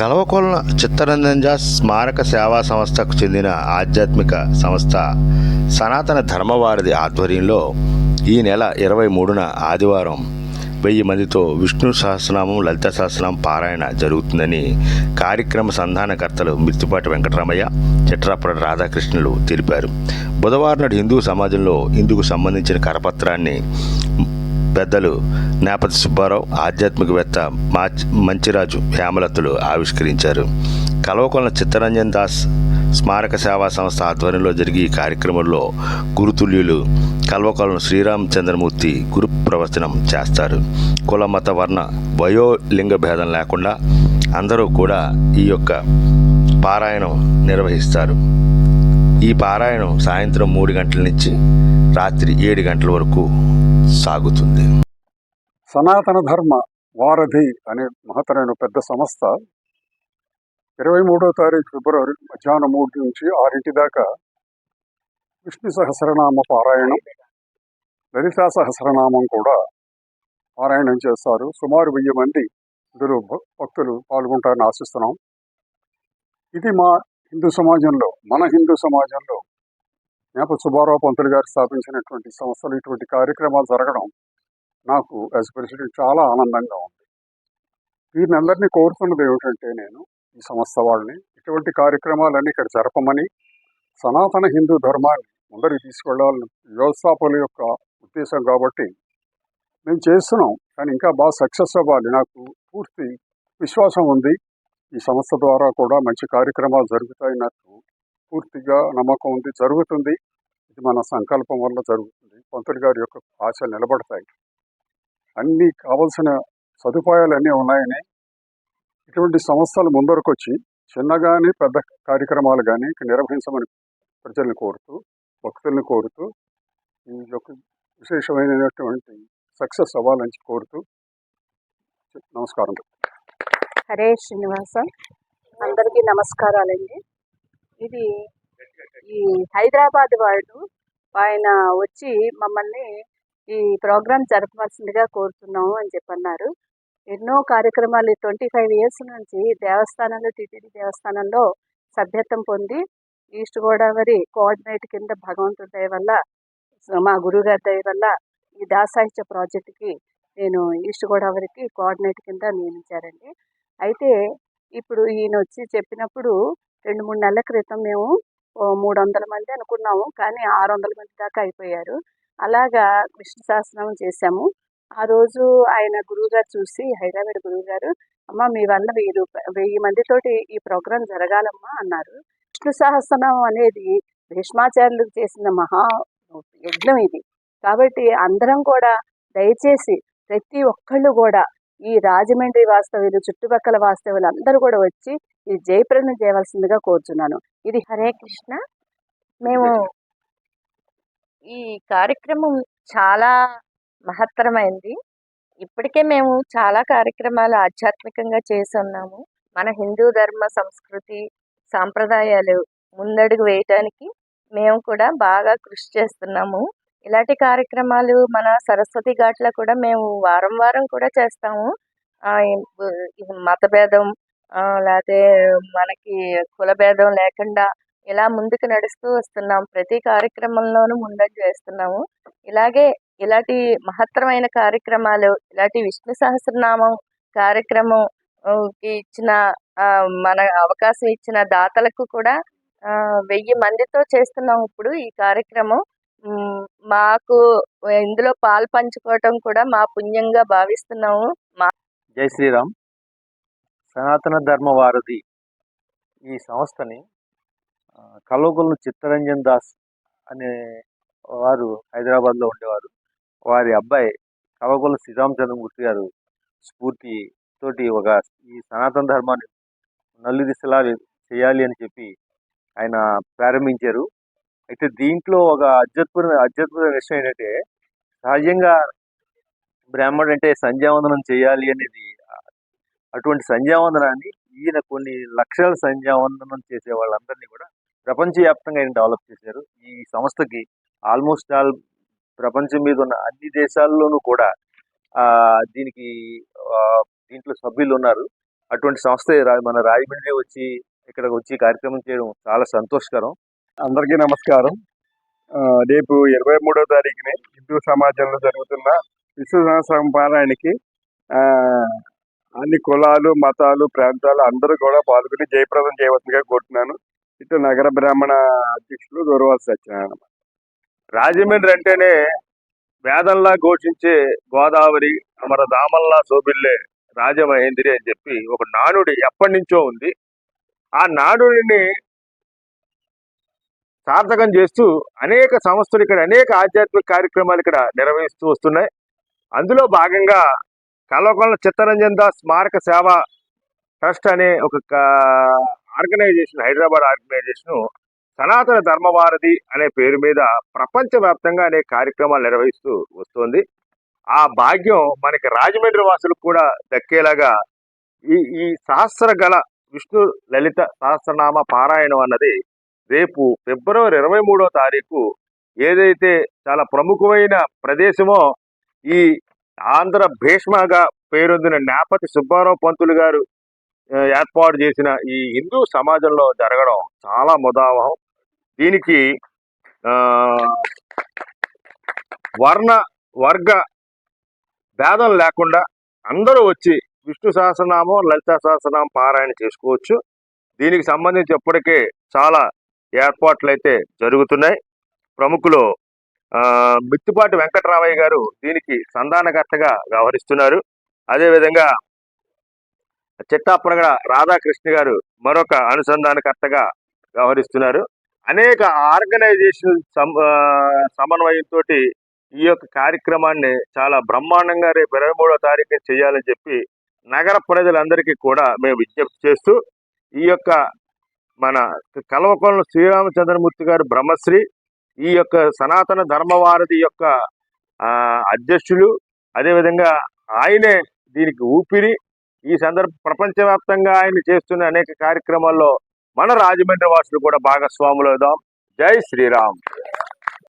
కలవకొల్ల చిత్తరంజన్ స్మారక సేవా సంస్థకు చెందిన ఆధ్యాత్మిక సంస్థ సనాతన ధర్మవారధి ఆధ్వర్యంలో ఈ నెల ఇరవై మూడున ఆదివారం వెయ్యి మందితో విష్ణు సహస్రనామం లలిత సహస్రనామం పారాయణ జరుగుతుందని కార్యక్రమ సంధానకర్తలు మిత్తిపాటి వెంకటరామయ్య చిట్రాపడి రాధాకృష్ణులు తెలిపారు. బుధవారం నాడు హిందూ సమాజంలో ఇందుకు సంబంధించిన కరపత్రాన్ని పెద్దలు నేపథ్య సుబ్బారావు ఆధ్యాత్మికవేత్త మాచ్ మంచిరాజు హేమలతలు ఆవిష్కరించారు. కలవకొల చిత్తరంజన్ దాస్ స్మారక సేవా సంస్థ ఆధ్వర్యంలో జరిగే ఈ కార్యక్రమంలో గురుతుల్యులు కల్వకొలను శ్రీరామచంద్రమూర్తి గురు ప్రవచనం చేస్తారు. కుల మత వర్ణ వయో లింగ భేదం లేకుండా అందరూ కూడా ఈ యొక్క పారాయణం నిర్వహిస్తారు. ఈ పారాయణం సాయంత్రం మూడు గంటల నుంచి రాత్రి ఏడు గంటల వరకు సాగుతుంది. సనాతన ధర్మ వారధి అనే మహత్తరైన పెద్ద సంస్థ ఇరవై మూడో తారీఖు ఫిబ్రవరి మధ్యాహ్నం మూడు నుంచి ఆరింటి దాకా విష్ణు సహస్రనామ పారాయణం లలితా సహస్రనామం కూడా పారాయణం చేస్తారు. సుమారు వెయ్యి మంది ఇందులో భక్తులు పాల్గొంటారని ఆశిస్తున్నాం. ఇది మా హిందూ సమాజంలో మన హిందూ సమాజంలో నేప సుబ్బారావు పంతులు గారు స్థాపించినటువంటి సంస్థలు ఇటువంటి కార్యక్రమాలు జరగడం నాకు యాజ్ ప్రెసిడెంట్ చాలా ఆనందంగా ఉంది. వీరినందరినీ కోరుతున్నది ఏమిటంటే నేను ఈ సంస్థ వాళ్ళని ఇటువంటి కార్యక్రమాలన్నీ ఇక్కడ జరపమని సనాతన హిందూ ధర్మాన్ని ముందరికి తీసుకెళ్ళాలని వ్యవస్థాపకుల యొక్క ఉద్దేశం కాబట్టి మేము చేస్తున్నాం. కానీ ఇంకా బాగా సక్సెస్ అవ్వాలి. నాకు పూర్తి విశ్వాసం ఉంది. ఈ సంస్థ ద్వారా కూడా మంచి కార్యక్రమాలు జరుగుతాయి. నాకు పూర్తిగా నమ్మకం ఉంది జరుగుతుంది. ఇది మన సంకల్పం వల్ల జరుగుతుంది. పంతులు గారి యొక్క ఆశలు నిలబడతాయి. అన్ని కావలసిన సదుపాయాలు అన్నీ ఉన్నాయని ఇటువంటి సంస్థలు ముందరకు వచ్చి చిన్నగాని పెద్ద కార్యక్రమాలు కానీ నిర్వహించమని ప్రజల్ని కోరుతూ భక్తుల్ని కోరుతూ ఈ యొక్క విశేషమైనటువంటి సక్సెస్ అవ్వాలని కోరుతూ నమస్కారం. హరే శ్రీనివాస. అందరికీ నమస్కారాలండి. ఇది ఈ హైదరాబాద్ వాళ్ళు ఆయన వచ్చి మమ్మల్ని ఈ ప్రోగ్రాం జరపవలసిందిగా కోరుతున్నాము అని చెప్పన్నారు. ఎన్నో కార్యక్రమాలు ట్వంటీ ఫైవ్ ఇయర్స్ నుంచి దేవస్థానంలో టీటీడీ దేవస్థానంలో సభ్యత్వం పొంది ఈస్ట్ గోదావరి కోఆర్డినేట్ కింద భగవంతుడి దయ వల్ల మా గురుగారి దయ వల్ల ఈ దాసాహిత్య ప్రాజెక్టుకి నేను ఈస్ట్ గోదావరికి కోఆర్డినేట్ కింద నియమించారండి. అయితే ఇప్పుడు ఈయన వచ్చి చెప్పినప్పుడు రెండు మూడు నెలల క్రితం మేము మూడు వందల మంది అనుకున్నాము. కానీ ఆరు వందల మంది దాకా అయిపోయారు. అలాగా విష్ణు సహస్రనామం చేశాము. ఆ రోజు ఆయన గురువుగారు చూసి హైదరాబాద్ గురువుగారు అమ్మ మీ వల్ల వెయ్యి రూపాయ వెయ్యి మందితోటి ఈ ప్రోగ్రాం జరగాలమ్మా అన్నారు. విష్ణు సహస్రనామం అనేది భీష్మాచార్యులు చేసిన మహా యజ్ఞం ఇది. కాబట్టి అందరం కూడా దయచేసి ప్రతి ఒక్కళ్ళు కూడా ఈ రాజమండ్రి వాస్తవ్యులు చుట్టుపక్కల వాస్తవ్యులు అందరూ కూడా వచ్చి ఈ జయప్రదం చేయవలసిందిగా కోరుచున్నాను. ఇది హరే కృష్ణ. మేము ఈ కార్యక్రమం చాలా మహత్తరమైంది. ఇప్పటికే మేము చాలా కార్యక్రమాలు ఆధ్యాత్మికంగా చేసి ఉన్నాము. మన హిందూ ధర్మ సంస్కృతి సాంప్రదాయాలు ముందడుగు వేయటానికి మేము కూడా బాగా కృషి చేస్తున్నాము. ఇలాంటి కార్యక్రమాలు మన సరస్వతి ఘాట్లో కూడా మేము వారం వారం కూడా చేస్తాము. మతభేదం లేకపోతే మనకి కులభేదం లేకుండా ఇలా ముందుకు నడుస్తూ వస్తున్నాం. ప్రతి కార్యక్రమంలోనూ ముందంజ చేస్తున్నాము ఇలాగే ఇలాంటి మహత్తరమైన కార్యక్రమాలు ఇలాంటి విష్ణు సహస్రనామం కార్యక్రమం ఇచ్చిన మన అవకాశం ఇచ్చిన దాతలకు కూడా వెయ్యి మందితో చేస్తున్నాం ఇప్పుడు ఈ కార్యక్రమం. మాకు ఇందులో పాలు పంచుకోవటం కూడా మా పుణ్యంగా భావిస్తున్నాము. మా జై శ్రీరామ్. సనాతన ధర్మ వారధి ఈ సంస్థని ఆ, చిత్తరంజన్ దాస్ అనే వారు హైదరాబాద్లో ఉండేవారు. వారి అబ్బాయి కల్వకుల శ్రీరామచంద్రమూర్తి గారు స్ఫూర్తి తోటి ఒక ఈ సనాతన ధర్మాన్ని నల్లు దిశలా చేయాలి అని చెప్పి ఆయన ప్రారంభించారు. అయితే దీంట్లో ఒక అత్యద్భుత అత్యద్భుత విషయం ఏంటంటే సహజంగా బ్రాహ్మణుడు అంటే సంధ్యావందనం చేయాలి అనేది అటువంటి సంధ్యావందనాన్ని ఈయన కొన్ని లక్షల సంధ్యావందనం చేసే వాళ్ళందరినీ కూడా ప్రపంచవ్యాప్తంగా ఆయన డెవలప్ చేశారు. ఈ సంస్థకి ఆల్మోస్ట్ ఆల్ ప్రపంచం మీద ఉన్న అన్ని దేశాల్లోనూ కూడా దీనికి దీంట్లో సభ్యులు ఉన్నారు. అటువంటి సంస్థ రా- మన రాజమండ్రి వచ్చి ఇక్కడికి వచ్చి కార్యక్రమం చేయడం చాలా సంతోషకరం. అందరికీ నమస్కారం. ఆ, రేపు ఇరవై మూడో తారీఖుని హిందూ సమాజంలో జరుగుతున్న విశ్వ సంపారానికి ఆ, అన్ని కులాలు మతాలు ప్రాంతాలు అందరూ కూడా పాల్గొని జయప్రదం చేయవలసిందిగా కోరుతున్నాను. ఇటు నగర బ్రాహ్మణ అధ్యక్షులు దూరవాల్సి సత్యనారాయణ. రాజమండ్రి అంటేనే వేదంలా ఘోషించే గోదావరి అమర దామల్లా శోభిల్లే రాజమహేంద్రి అని చెప్పి ఒక నానుడి ఎప్పటి నుంచో ఉంది. ఆ నానుడిని సార్థకం చేస్తూ అనేక సంస్థలు ఇక్కడ అనేక ఆధ్యాత్మిక కార్యక్రమాలు ఇక్కడ నిర్వహిస్తూ వస్తున్నాయి. అందులో భాగంగా కల్వకొండ చిత్తరంజన్ దాస్ స్మారక సేవ ట్రస్ట్ అనే ఒక ఆర్గనైజేషన్ హైదరాబాద్ ఆర్గనైజేషన్ సనాతన ధర్మవారధి అనే పేరు మీద ప్రపంచవ్యాప్తంగా అనేక కార్యక్రమాలు నిర్వహిస్తూ వస్తుంది. ఆ భాగ్యం మనకి రాజమండ్రి వాసులకు కూడా దక్కేలాగా ఈ ఈ సహస్ర గల విష్ణు లలిత సహస్రనామ పారాయణం అన్నది రేపు ఫిబ్రవరి ఇరవై మూడో తారీఖు ఏదైతే చాలా ప్రముఖమైన ప్రదేశమో ఈ ఆంధ్ర భీష్మగా పేరొందిన నేపతి సుబ్బారావు పంతులు గారు ఏర్పాటు చేసిన ఈ హిందూ సమాజంలో జరగడం చాలా ముదావహం. దీనికి వర్ణ వర్గ భేదం లేకుండా అందరూ వచ్చి విష్ణు సహస్రనామం లలిత సహస్రనామం పారాయణ చేసుకోవచ్చు. దీనికి సంబంధించి ఇప్పటికే చాలా ఏర్పాట్లు అయితే జరుగుతున్నాయి. ప్రముఖులు మిత్తుపాటి మిత్తిపాటి వెంకటరామయ్య గారు దీనికి సంధానకర్తగా వ్యవహరిస్తున్నారు. అదేవిధంగా చిట్టాప్రగడ రాధాకృష్ణ గారు మరొక అనుసంధానకర్తగా వ్యవహరిస్తున్నారు. అనేక ఆర్గనైజేషన్ సం- సమన్వయంతో ఈ యొక్క కార్యక్రమాన్ని చాలా బ్రహ్మాండంగా రేపు ఇరవై మూడో తారీఖు చేయాలని చెప్పి నగర ప్రజలందరికీ కూడా మేము విజ్ఞప్తి చేస్తూ ఈ యొక్క మన కల్వకొండ శ్రీరామచంద్రమూర్తి గారు బ్రహ్మశ్రీ ఈ యొక్క సనాతన ధర్మవారధి యొక్క అధ్యక్షులు. అదేవిధంగా ఆయనే దీనికి ఊపిరి. ఈ సందర్భ ప్రపంచవ్యాప్తంగా ఆయన చేస్తున్న అనేక కార్యక్రమాల్లో మన రాజమండ్రి వాసులు కూడా భాగస్వాములు అవుదాం జై శ్రీరామ్.